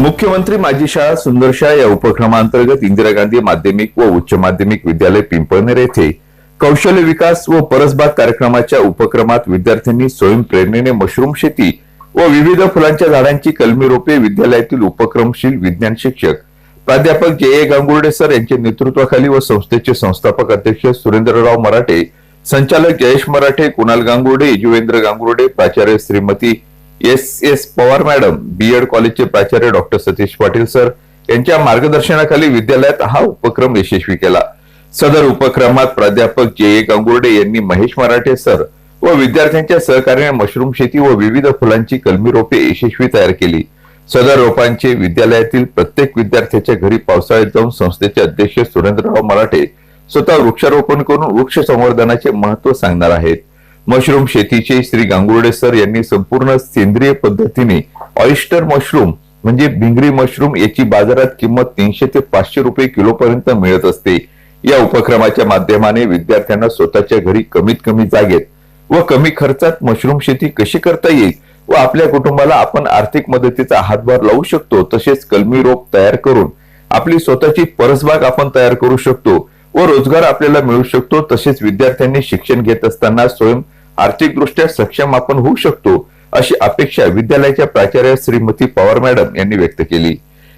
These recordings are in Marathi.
मुख्यमंत्री माझी शाळा सुंदर शाळा या उपक्रमांतर्गत इंदिरा गांधी माध्यमिक व उच्च माध्यमिक विद्यालय पिंपळनेर येथे कौशल्य विकास व परसबाग कार्यक्रमाच्या उपक्रमात विद्यार्थ्यांनी स्वयंप्रेरणेने मशरूम शेती व विविध फुलांच्या झाडांची कलमी रोपे विद्यालयातील उपक्रमशील विज्ञान शिक्षक प्राध्यापक जे ए गांगुर्डे सर यांच्या नेतृत्वाखाली व संस्थेचे संस्थापक अध्यक्ष सुरेंद्रराव मराठे संचालक जयेश मराठे कुणाल गांगुर्डे युजवेंद्र गांगुर्डे प्राचार्य Shrimati S S Pawar madam B Ed कॉलेजचे प्राचार्य डॉक्टर सतीश पाटील सर यांच्या मार्गदर्शनाखाली विद्यालयात हा उपक्रम यशस्वी केला. सदर उपक्रमात प्राध्यापक जे ए गांगुर्डे यांनी महेश मराठे सर व विद्यार्थ्यांच्या सहकार्याने मशरूम शेती व विविध फुलांची कलमी रोपे यशस्वी तयार केली. सदर रोपांचे विद्यालयातील प्रत्येक विद्यार्थ्याच्या घरी पावसाळ्यात जाऊन संस्थेचे अध्यक्ष सुरेंद्रराव मराठे स्वतः वृक्षारोपण करून वृक्ष संवर्धनाचे महत्त्व सांगणार आहेत. मशरूम शेतीचे श्री गांगुर्डे सर यांनी संपूर्ण सेंद्रिय पद्धतीने ऑइस्टर मशरूम म्हणजे भिंगरी मशरूम याची बाजारात किंमत तीनशे ते पाचशे रुपये किलो पर्यंत मिळत असते. या उपक्रमाच्या माध्यमाने विद्यार्थ्यांना स्वतःच्या घरी कमीत कमी जागेत व कमी खर्चात मशरूम शेती कशी करता येईल व आपल्या कुटुंबाला आपण आर्थिक मदतीचा हातभार लावू शकतो तसेच कलमी रोप तयार करून आपली स्वतःची परसबाग आपण तयार करू शकतो. व रोजगार आपल्याला मिळू शकतो तसेच विद्यार्थ्यांनी शिक्षण घेत असताना स्वयं आर्थिकदृष्ट्या सक्षम आपण होऊ शकतो अशी अपेक्षा विद्यालयाच्या प्राचार्य श्रीमती पवार मॅडम यांनी व्यक्त केली.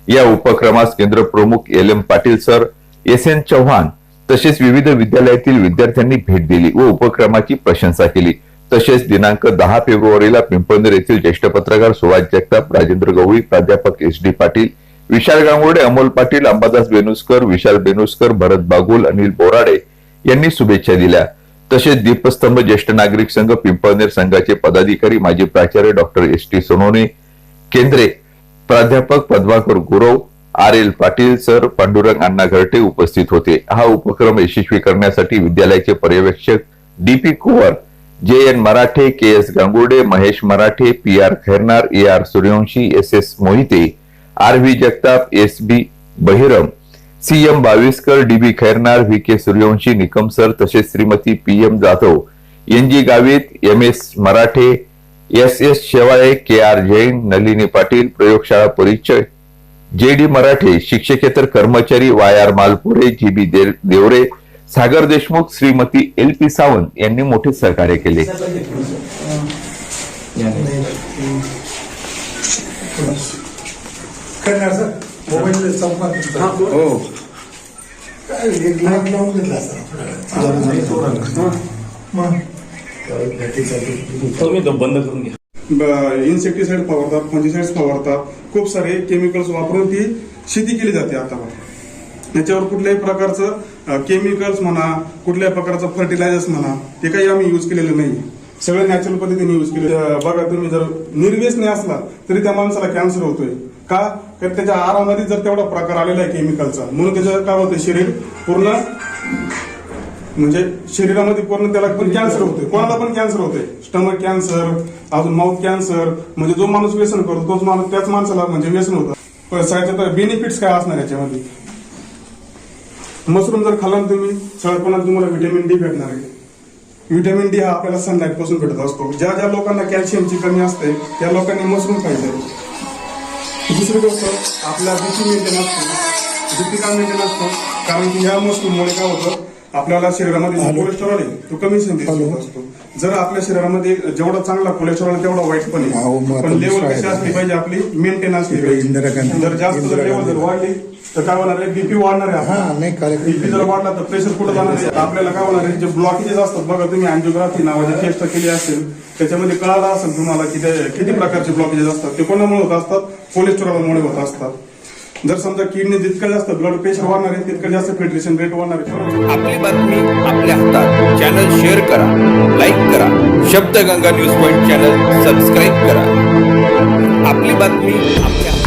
या उपक्रमास केंद्र प्रमुख L M Patil sir S N Chavan तसेच विविध विद्यालयातील विद्यार्थ्यांनी भेट दिली व उपक्रमाची प्रशंसा केली. तसेच दिनांक दहा फेब्रुवारीला पिंपळनेर येथील ज्येष्ठ पत्रकार सुभाष जगताप राजेंद्र गवळी प्राध्यापक एस डी पाटील विशाल गांगुर्डे अमोल पाटील अंबादास बेनुसकर विशाल बेनुसकर भरत बागुल अनिल बोराडे यांनी शुभेच्छा दिल्या. तसेच दीपस्तंभ ज्येष्ठ नागरिक संघ पिंपळनेर संघाचे पदाधिकारी माजी प्राचार्य doctor S T Sonone Kendre प्राध्यापक Padmakar Gurav R L Patil sir Pandurang Anna Gharte उपस्थित होते. हा उपक्रम यशस्वी करण्यासाठी विद्यालयाचे पर्यवेक्षक D P Kuwar J N Marathe K S Gangurde Mahesh Marathe P R Khairnar A R Suryavanshi S S Mohite R V Jagtap S B Bahiram C M Baviskar D B Khairnar V K Suryavanshi Nikam sir तसेच Shrimati P M Jadhav. N G Gavit M S Marathe S S Shewale K R Jain Nalini Patil प्रयोगशाळा परिचय जे डी मराठे शिक्षकेतर कर्मचारी Y R Malpure G B Deore Sagar Deshmukh Shrimati L P Sawant यांनी मोठे सहकार्य केले. करणार सर मोबाईल संपर्क हो काय एक लाख लावून घेतला सर मग तुम्ही तो बंद करून घ्या. इन्सेक्टिसाइड फवारतात फंजिसाइड्स फवारतात. खूप सारे केमिकल्स वापरून ती शेती केली जाते आता याच्यावर कुठल्याही प्रकारचं केमिकल्स म्हणा कुठल्याही प्रकारचं फर्टिलायझर्स म्हणा ते काही आम्ही युज केलेलं नाही सगळं नॅचरल पद्धतीने युज केले. बघा तुम्ही जर निर्व्यसने असला तरी त्या माणसाला कॅन्सर होतोय. का? तर त्याच्या आहारामध्ये जर तेवढा प्रकार आलेला आहे केमिकलचा म्हणून त्याचं काय होतं शरीर पूर्ण म्हणजे शरीरामध्ये पूर्ण त्याला पण कॅन्सर होतोय. कोणाला पण कॅन्सर होतोय. स्टमक कॅन्सर अजून माउथ कॅन्सर म्हणजे जो माणूस व्यसन करतो तोच माणूस त्याच माणसाला म्हणजे व्यसन होतं. पण तर बेनिफिट्स काय असणार याच्यामध्ये? मशरूम जर खाल्ला तुम्ही सगळ्यात तुम्हाला व्हिटॅमिन डी भेटणार आहे. व्हिटॅमिन डी हा आपल्याला सनलाईटपासून भेटत असतो. ज्या ज्या लोकांना कॅल्शियमची कमी असते त्या लोकांनी मशरूम खायचं. दुसरी गोष्ट आपला बीपी मेंटेन असतो. बीपी का मेंटेन असतो? कारण की ह्या मशरूममुळे काय होतं आपल्याला शरीरामध्ये कोलेस्ट्रॉल आहे तो कमी होत असतो. जर आपल्या शरीरामध्ये जेवढा चांगला कोलेस्ट्रॉल आहे तेवढा वाईट पण आहे. पण लेवल कशी. असली पाहिजे आपली? मेंटेन असली पाहिजे जर जास्त लेवल जर. वाढली तर काय होणार आहे? बीपी वाढणार आहे हा आपला. नाही बीपी कार्यक्रम जर वाढला तर प्रेशर कुठं जाणार आहे? आपल्याला काय होणार आहे? जे ब्लॉकेजेस असतात बघा तुम्ही अँजिओग्राफी नावाची टेस्ट केली असेल. त्याच्यामध्ये कळालं असेल तुम्हाला की ते किती प्रकारचे ब्लॉकेजेस असतात. ते कोणामुळे होत असतात? कोलेस्ट्रॉलमुळे होत असतात. जर समजा किडनी जितकं जास्त ब्लड प्रेशर वाढणार आहे तितकं जास्त फिल्ट्रेशन रेट वाढणार आहे. आपली बातमी आपल्या हातात. चॅनल शेअर करा लाईक करा. Shabdaganga news point channel subscribe करा. आपली बातमी आपल्या हातात